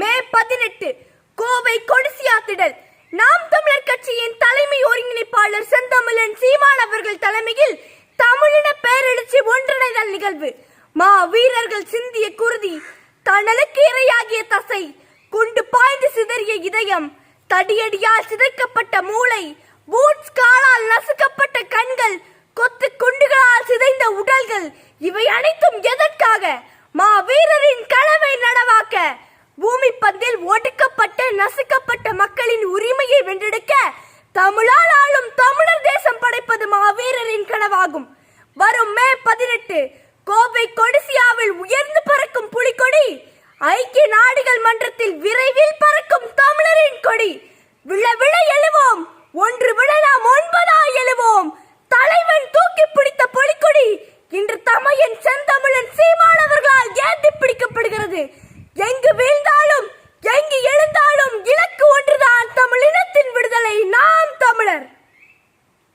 மே பதினெட்டு கோவை கொடிசியாத்திடல். நாம் தமிழர் கட்சியின் தலைமை ஒருங்கிணைப்பாளர் செந்தமிழன் சீமான் அவர்கள் தலைமையில் தமிழின பேரெழுச்சி ஒன்றிணைதல் நிகழ்வு. மா வீரர்கள் சிந்திய குருதி தணலுக்கு இரையாகிய தசை குண்டு பாய்ந்து சிதறிய இதயம் தடியடியால் சிதைக்கப்பட்ட மூளை பூட்ஸ் காலால் நசுக்கப்பட்ட கண்கள் கொத்து குண்டுகளால் சிதைந்த உடல்கள் இவை அனைத்தும் எதற்கு பூமி பந்தில் ஒடுக்கப்பட்ட நசுக்கப்பட்ட மக்களின் உரிமையை வென்றெடுக்க தமிழால் ஆளும் தமிழர் தேசம் படைப்பது மாவீரரின் கனவாகும். வரும் மே பதினெட்டு கோவை கொடிசியாவில் உயர்ந்து பறக்கும் புலிக்கொடி ஐக்கிய நாடுகள் மன்றத்தில் விரைவில் பறக்கும் தமிழரின் கொடி. விழ விழ எழுவோம். ஒன்று விழ நாம் ஒன்பதா எழுவோம். தலைவன் தூக்கி பிடித்த பொலிக்கொடி இன்று தமையன் செந்தமிழன் சீமானவர்களால் ஏந்தி பிடிக்கப்படுகிறது. எங்கு வீழ்ந்த comprar.